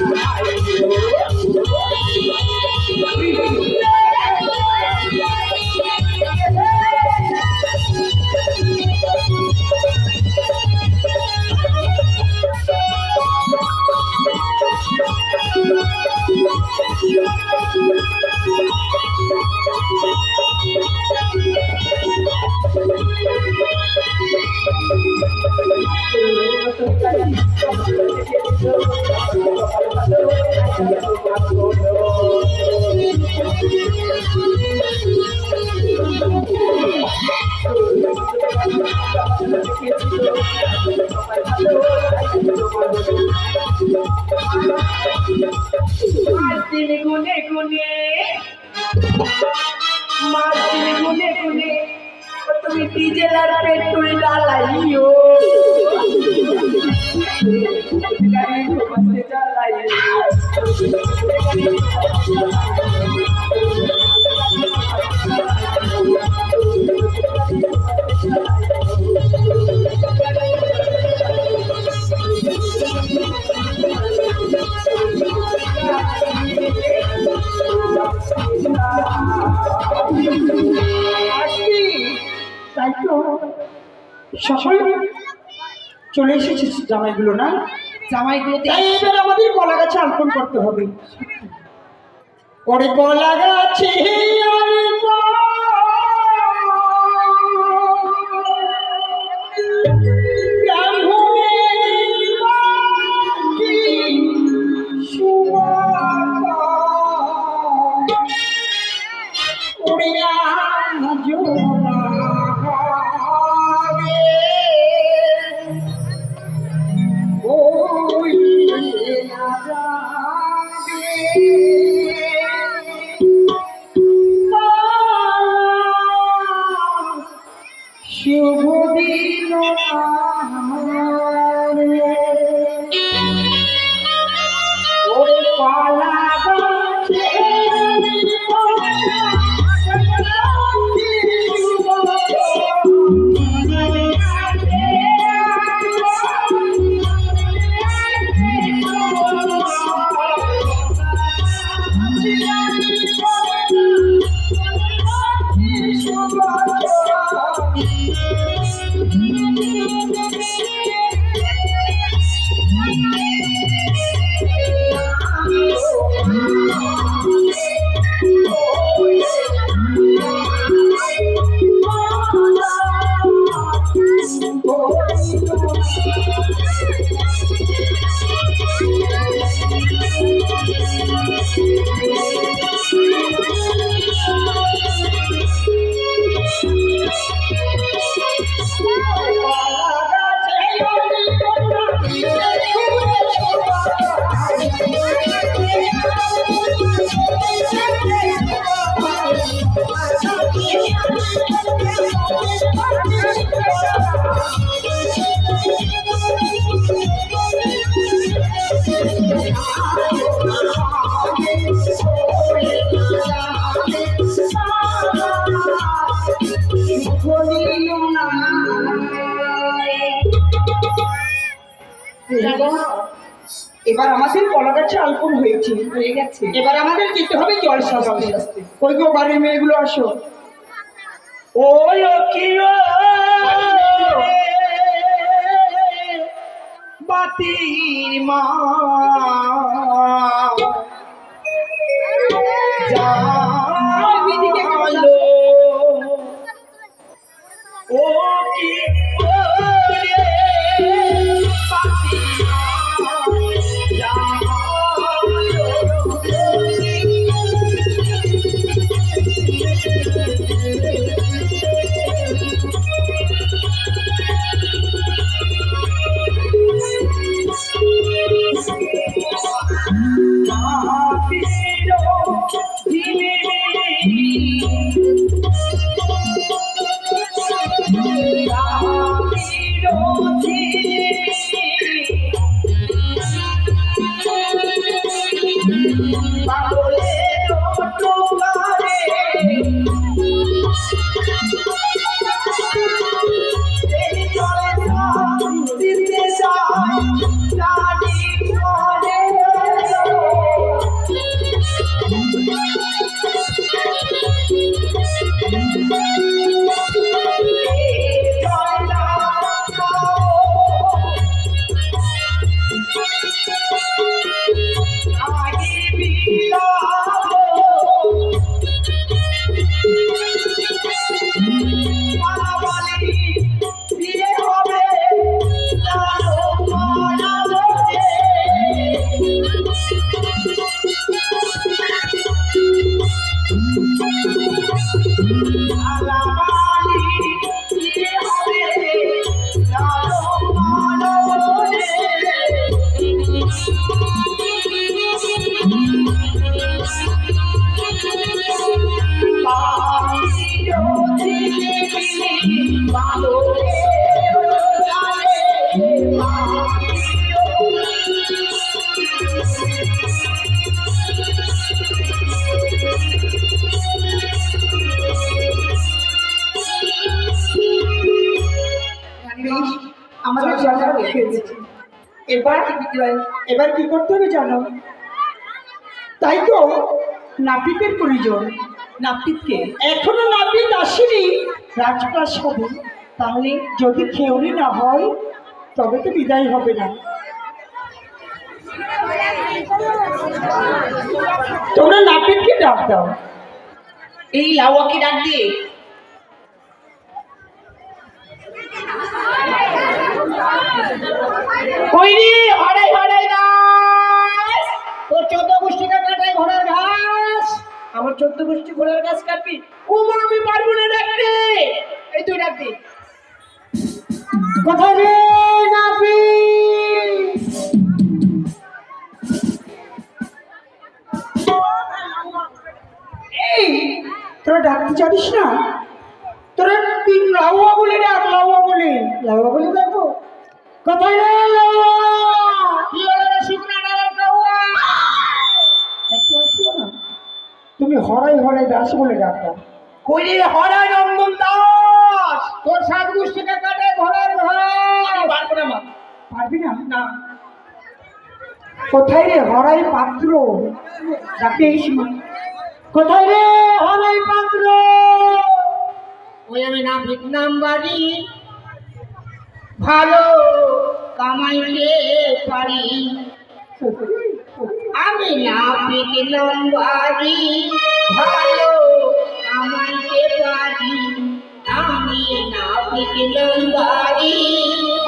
Bye. মাসির গুনে গুনে মাসির গুনে গুনে তুমি ডিজেল আর পেট্রোল জ্বালাইও? জ্বালাইও? সকল চলে এসেছে জামাইগুলো না? জামাইগুলোতে তাই এবার আমাদের কলা গাছে অর্পণ করতে হবে। পরে কলা গাছে না এবার আমাদের কলা গাছে আলপন হয়েছে হয়ে গেছে এবার আমাদের যেতে হবে জল শাস্তি ওই গো বাড়ির মেয়েগুলো আসো ও লক্ষ্মী ও বাতির মা জানো বলে জানা হয়ে এবার এবার কি করতে হবে জানো? তাই তো নাপিতের প্রয়োজন। নাপিতকে এখনও নাপিত আসেনি, রাজপ্রাসাদে তাহলে যদি খেউরি না হয়, তবে তো বিদায় হবে না। তোমরা নাপিতকে ডাক দাও। এই লাউয়াকে ডাক দিয়ে? কই রে হড়াই হড়াই তোর চোদ্দ গোষ্ঠীটা কাটাই ঘোড়ার ঘাস। আমার চোদ্দ গোষ্ঠী ঘোড়ার ঘাস কাটবি? ও মা আমি পারব না ডাকতে। এই তুই ডাক দে কোথায় রে এই, তোরা ডাকতে জানিস না? তোরা তিন লাউয়া বলে ডাক, লাউয়া বলে। লাউয়া বলে ডাকবো? তুমি হরাই হরাই দাস বলে ডাকো। কই রে হড়াই নন্দন দাস তোর সাত গোষ্ঠীটা কাটাই ঘোড়ার ঘাস পারব না মা। পারবি না? না। কোথায় রে হরাই পাত্র? ডাকে মা কোথায় রে হরাই পাত্র? ওই আমি নাম নাম বাড়ি ভালো কামাইতে পারি। আমি না পেলাম বাড়ি ভালো কামাইতে পারি। আমি না পেলাম বাড়ি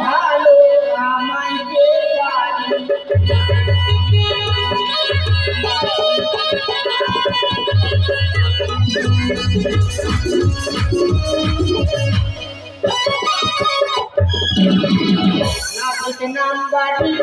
ভালো কামাইতে পারি। নাপিত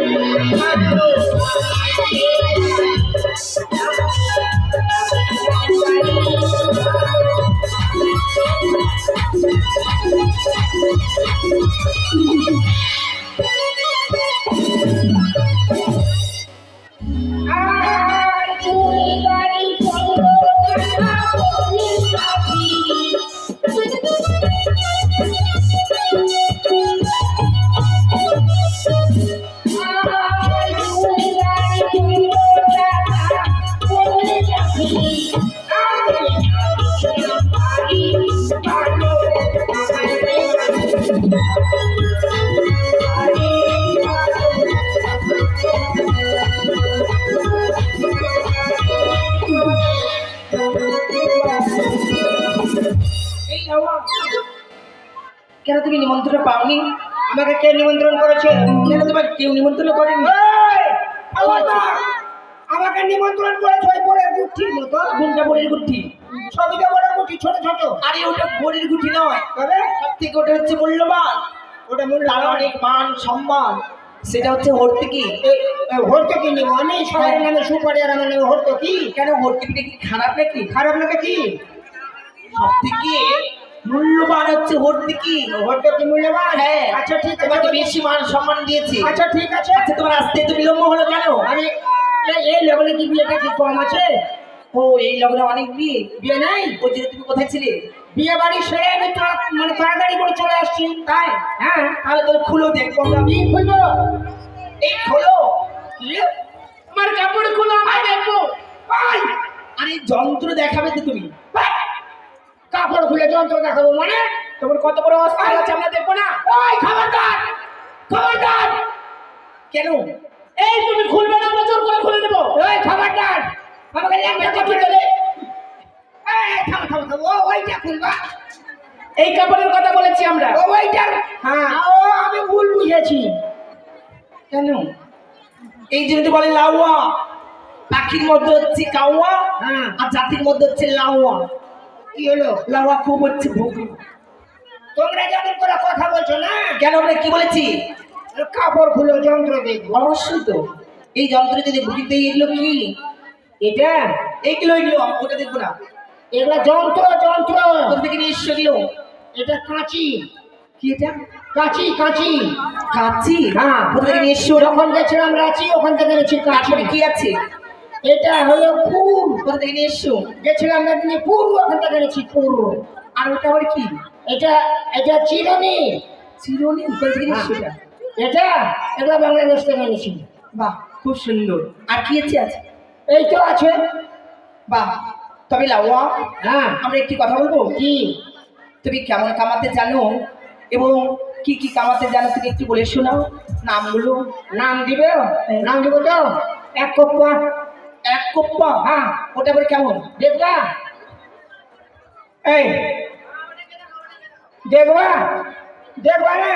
কেন তুমি নিমন্ত্রণ পাওনি? আমাকে কে নিমন্ত্রণ করেছে? কেন তোমার কেউ নিমন্ত্রণ করেনি? আমাকে নিমন্ত্রণ করেছে ওই বড়ের গুঠির মতো ঘুমটা বড়ির গুঠি? সবই তো বড় গুঠি ছোট ছোট। আরে ওটা বড়ির গুঠি নয়। তবে? সব থেকে ওটা হচ্ছে মূল্যবান। ওটা মূল্যবান। অনেক মান সম্মান। সেটা হচ্ছে হর্তিকি। হর্তকি নিব আমি সবার নামে সুপারি আর আমার নামে হর্তকি? কেন হর্তিকিটা কি খারাপ নাকি? খারাপ নাকি? কি সব থেকে মূল্যবান হচ্ছে হর্তিকি হর্তকি মূল্যবান? হ্যাঁ। আচ্ছা ঠিক আছে। তোমাকে বেশি মান সম্মান দিয়েছি। আচ্ছা ঠিক আছে। আচ্ছা তোমার আসতে তো বিলম্ব হলো কেন? আমি এই- লেভেলে কি বিয়েটা কি কম আছে? ও এই লগ্নে অনেক বিয়ে। বিয়ে নাই? ওই জন্য তুমি কোথায় ছিলে? বিয়ে বাড়ি সেরে আমি মানে তাড়াতাড়ি করে চলে আসছি। তাই? হ্যাঁ। তাহলে তোর খুলো দেখব আমরা কি খুলবো এই খোলো। কি আমার কাপড় খুলো আমি দেখব। ভাই আরে যন্ত্র দেখাবে তো তুমি। কাপড় খুলে যন্ত্র দেখাবো মানে? তোমার কত বড় অস্ত্র আছে আমরা দেখব না? ওই খবরদার খবরদার। কেন? এই তুমি খুলবে না আমরা জোর করে খুলে দেবো। ওই খবরদার আমাকে ল্যাংটা কথা বলে এই থাম থাম থাম। ও ওইটা খুলবা। এই কাপড়ের কথা বলেছি আমরা। ও ওইটার হ্যাঁ। ও আমি ভুল বুঝেছি। কেন? এই জন্য তো বলে লাউয়া পাখির মধ্যে হচ্ছে কাউয়া আর জাতির মধ্যে হচ্ছে লাউয়া। কি হলো? লাউয়া খুব হচ্ছে তোমরা যেমন করে কথা বলছো না? কেন আমরা কি বলেছি? কাপড় খুলো যন্ত্র দেখব অবশ্যই তো। এই যন্ত্র যদি ভুটিতে এগুলো কি? এটা? এগুলো ওটা দেখব না। এগুলো যন্ত্র যন্ত্র। কোথা থেকে নিয়ে এটা কাঁচি। কি এটা? কাঁচি কাঁচি। কাঁচি? হ্যাঁ। কোথা থেকে নিয়ে এসছো যখন গেছিলাম রাঁচি ওখান থেকে এনেছি কাঁচি। কি আছে? এটা হলো ফুল কোথা থেকে নিয়ে এসছো গেছিলাম মেদিনীপুর ওখান থেকে এনেছি ফুল আর ওটা আবার কি? এটা এটা চিরুনি। চিরুনি? কোথা থেকে। সেটা এটা? এটা বাংলাদেশ থেকে এনেছি বাহ খুব সুন্দর। আর কি আছে আছে এই তো আছে। বাহ তবে লাউয়া হ্যাঁ। আমরা একটি কথা বলব? কি? তুমি কেমন কামাতে জানো? এবং কি কি কামাতে জানো তুমি একটু বলে শোনাও। নাম নামগুলো নাম দিবে? নাম দিব তো? এক কপ্পা এক কোপ্পা হ্যাঁ ওটা আবার কেমন? দেখবা এই দেখবা দেখবা না?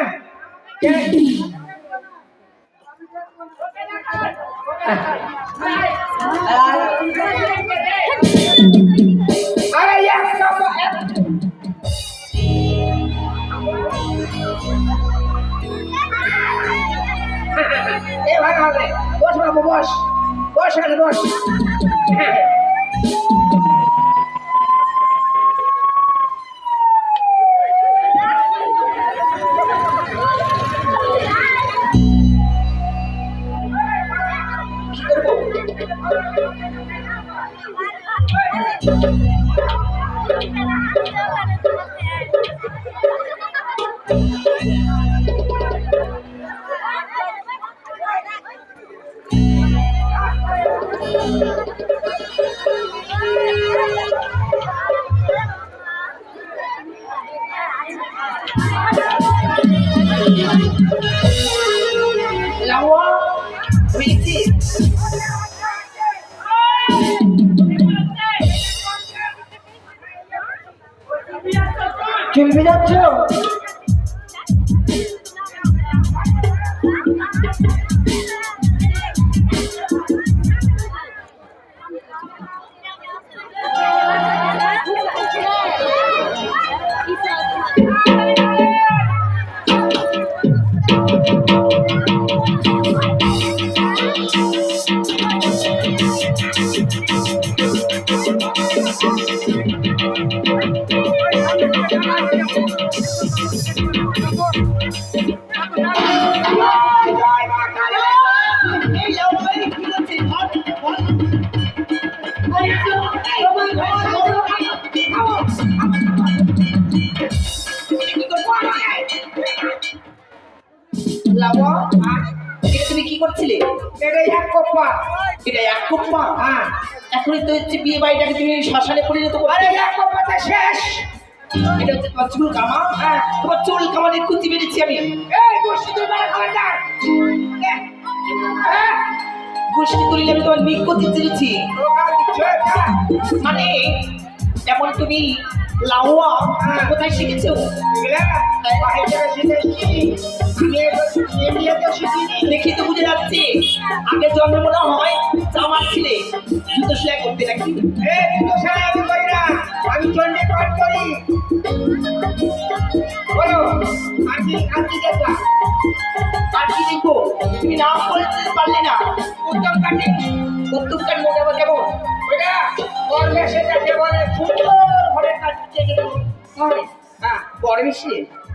আরে এক কপ্পা এক এ ভাই, বস, বাবু, বস। বস এখানে হচ্ছে বাড়িটাকে তুমি শ্মশানে পরিণত আরে শেষ। এটা হচ্ছে তোমার চুল কামা। হ্যাঁ। তোমার চুল কামানের খুঁজি বেড়েছি আমি। এই গোষ্ঠী তুই বেড়া খবরদার হ্যাঁ। গোষ্ঠী তুলিলে আমি তোমার হ্যাঁ। মানে এমন তুমি লাউয়া হ্যাঁ। কোথায় শিখেছো শিখিনি দেখি তো বুঝে যাচ্ছে আগে জন্ম মনে হয় জামার ছিলে জুতো সেলাই করতে নাকি এ কিন্তু আমি করি না আমি চন্ডী পাঠ করি বলো আজকে আজকে দেখবা আর কি দেখব তুমি নাম বলতে পারলে না উত্তম কাটি উত্তম কাঠ মনে কেমন ওটা বললে সেটাকে বলে সুন্দর ঘরে হয় হ্যাঁ বড় বেশি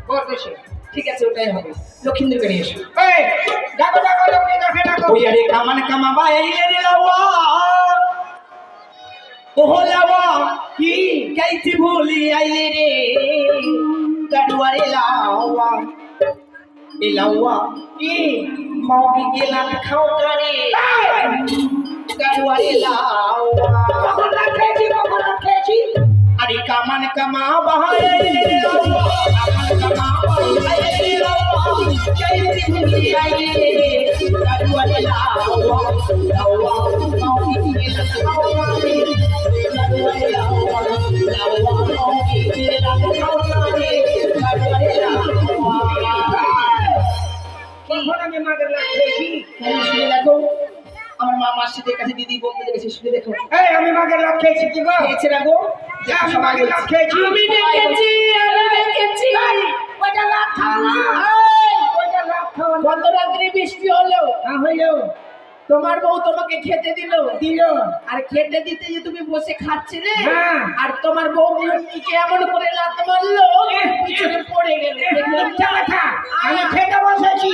বড় দেশে ঠিক আছে ওটাই হবে। লক্ষিন্দর নিয়ে এসো। এই ডাকো ডাকো লোকে ডাকো ওই আরে কামান কামাবা এলে রে লাওয়া ওহো লাওয়া কি কাইতে ভুলি আইলে রে। কাডুয়ারে লাওয়া এ লাওয়া কি মাউকি গেলান খাও কারে কাডুয়ারে লাওয়া কখন না খেয়েছি কখন না খেয়েছি? আরে কামান মাদের লাগ খেয়েছি তাহলে শুনে দেখো আমার মা মাসিদের কাছে দিদি বন্ধুদের কাছে শুনে দেখো। আমি মাদের লাগ খেয়েছি কি গো? খেয়েছে রাখো আমি মাদের লাগ খেয়েছি আমি দেখেছি আমি দেখেছি। ওইটা লাভ খাও না। ওইটা লাভ খাও গত রাত্রি বৃষ্টি হলো হইল তোমার বউ তোমাকে খেতে দিল। দিল। আর খেতে দিতে যে তুমি বসে খাচ্ছিলে। আর তোমার বউ মুখে এমন করে লাত মারলো পিছনে পড়ে গেল। আমি খেতে বসেছি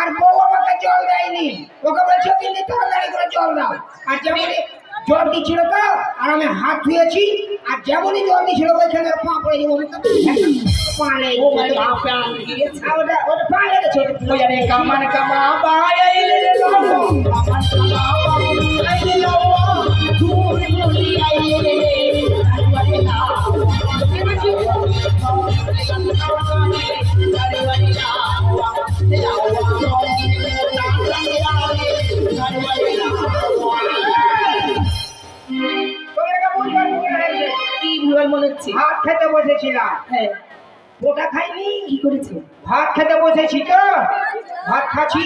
আর বউ আমাকে জল দেয়নি। ওকে বলছে কিন্তু তরকারি করে জল দাও। আর যেমন জল দিচ্ছিল তো আর আমি হাত ধুয়েছি আর যেমনই জল দিয়েছিল ওইখানে পা পড়ে যাব পা লেগে ওটা ওটা পা লেগেছে কামান কামা বায়াইলে মনে হচ্ছে ভাত খেতে বসেছিলাম। হ্যাঁ। ওটা খাইনি? কি করেছে? ভাত খেতে বসেছি তো? ভাত খাচ্ছি।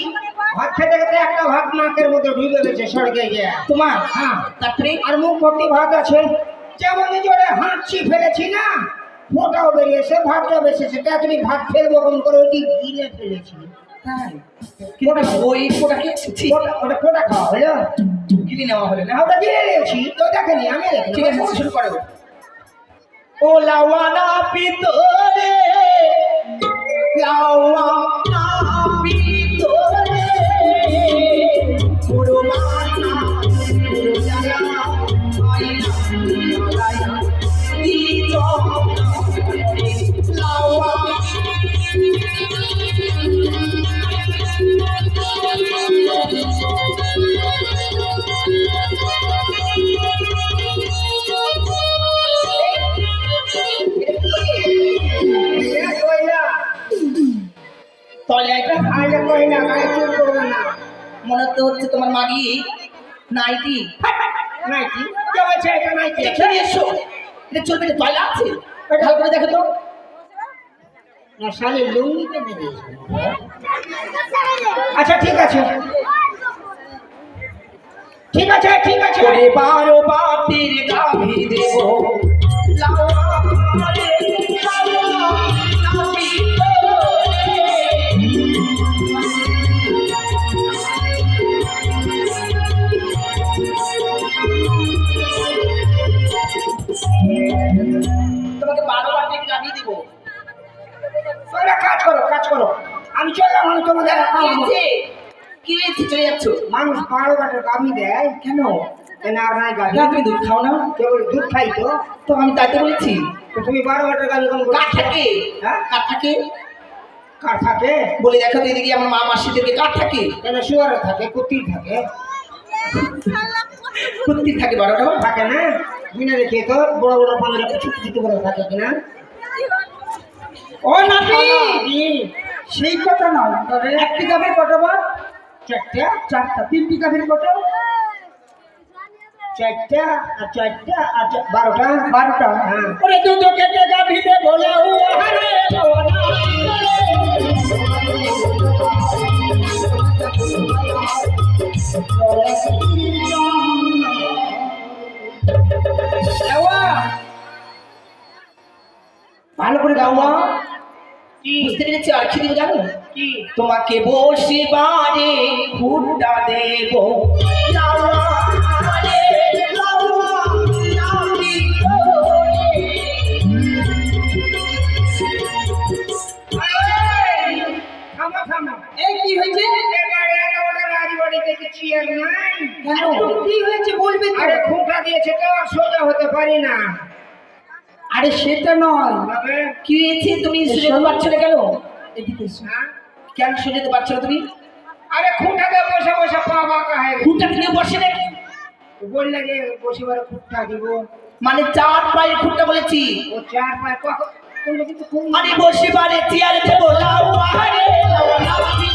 ভাত খেতে খেতে একটা ভাত নাকের মধ্যে ঢুকে গেছে সড়কে গিয়ে। তোমার? হ্যাঁ। তারপরে? আর মুখ ভর্তি ভাত আছে। যেমন জোরে হাঁচি ফেলেছি না? ফোটাও বেরিয়েছে ভাতটা বেসেছে। তা তুমি ভাত ফেলব কম করে ওইটি গিলে ফেলেছি। তাই কিন্তু ওই ফোটাকে ছি ওটা ওটা ফোটা খাওয়া হলো? গিলি নেওয়া হলো না? না ওটা গিলে নিয়েছি। তো দেখেনি আমি ঠিক আছে শুরু করো। ও লাওয়ানা পিতরে লাওয়ানা পিতরে। পুরো মাথা পুরো জায়গা আইনা আইনা ই লাওয়া। গায়ে চুল করবে না। মনে তো হচ্ছে তোমার মাগি নাইটি। নাইটি? কে বলছে এটা নাইটি? এটা খেয়ে এসো এটা চলবে না তয়লা আছে? ভালো করে দেখো তো। না, শালি আচ্ছা ঠিক আছে। ঠিক আছে ঠিক আছে। বারো গাভি দেব। কি হয়েছে চলে যাচ্ছ। মানুষ বারো বাটের গাভি দেয় কেন? কেন আর নাই গাভি তুমি দুধ খাও না? কেবল দুধ খাই তো? তো আমি বলেছি। তো তুমি বারো বাটের গাভি কোন কার থাকে? হ্যাঁ? কার থাকে? কার থাকে? বলে দেখো তো এদিকে আমার মা মাসিদেরকে কার থাকে? কেন শুয়ারে থাকে কুত্তির থাকে? কুত্তি থাকে বারোটা থাকে না? বিনা দেখে তো বড় বড় পাঁচটা ছোট ছোট করে থাকে কিনা? ও নাতি? সেই কথা নয়, তবে একটি গাভীর কটা বার চারটা চারটা, তিনটি গাভীর কটা? চারটা আর বারোটা? বারোটা। হ্যাঁ ওরে ভালো করে গাও মা। কি বুঝতে পেরেছি আর কি দিব জানো? তোমাকে বসে বারে ফুটটা দেব। কি হয়েছে? চেয়ার নাই। কি বলবে আরে খুঁটা দিয়েছে তো আর সোজা হতে পারি না। আরে সেটা নয়। কি হয়েছে? তুমি শুনতে পারছ না কেন? এদিকে। হ্যাঁ? কেন শুনতে পারছ না তুমি? আরে খুঁটাতে বসে বসে পা বাঁকা হয়ে। খুঁটা নিয়ে বসে নাকি? বললে যে বসিবার খুঁটা দিব। মানে চার পায়ের খুঁটটা বলেছি। ও চার পায়ে কখন? মানে বসে বারে চেয়ারে দেব রে, লাওয়া, লাউরি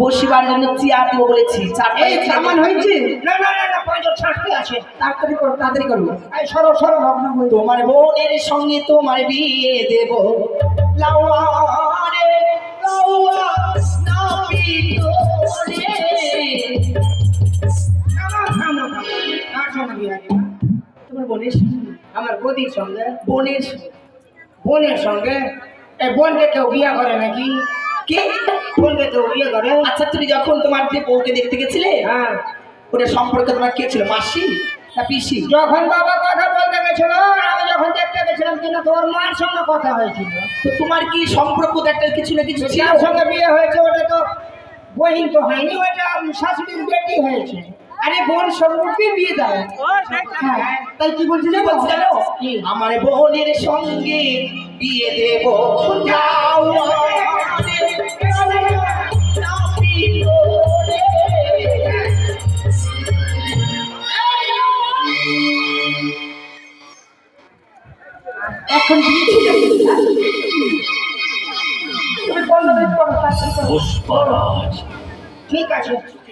বসিবার জন্য চেয়ার দিব বলেছি। চার এই সামান হয়েছে? না না না না ছাড়তে আছে। তাড়াতাড়ি করো তাড়াতাড়ি করো। এই সরো সরো ভগ্ন হয়ে। তোমার বোনের সঙ্গে তোমার বিয়ে দেব। লাওয়া রে লাওয়া নাবি তোরে। থামো থামো থামো কার সঙ্গে বিয়ে দিবা? তোমার বোনের সঙ্গে? আমার সঙ্গে। বোনের সঙ্গে? বোনের সঙ্গে? এই বোনকে কেউ বিয়ে করে নাকি? কে? বোনকে কেউ বিয়ে করে আচ্ছা তুমি যখন তোমার যে বউকে দেখতে গেছিলে হ্যাঁ। ওটা সম্পর্কে তোমার কে ছিল মাসি তা পিসি? যখন বাবা কথা বলতে গেছিল আমি যখন দেখতে গেছিলাম কিনা তোর মার সঙ্গে কথা হয়েছিল। তো তোমার কি সম্পর্ক একটা কিছু না কিছু ছিল? সঙ্গে বিয়ে হয়েছে ওটা তো বহিন তো হয়নি ওটা শাশুড়ির বেটি হয়েছে। আরে বোন সম্পর্কে বিয়ে দেয়। হ্যাঁ তাই কি বলছি জানো বলছি জানো? আমার বোনের সঙ্গে বিয়ে দেব। যাও এখন বিয়ে ছিল তুমি করো। ঠিক আছে।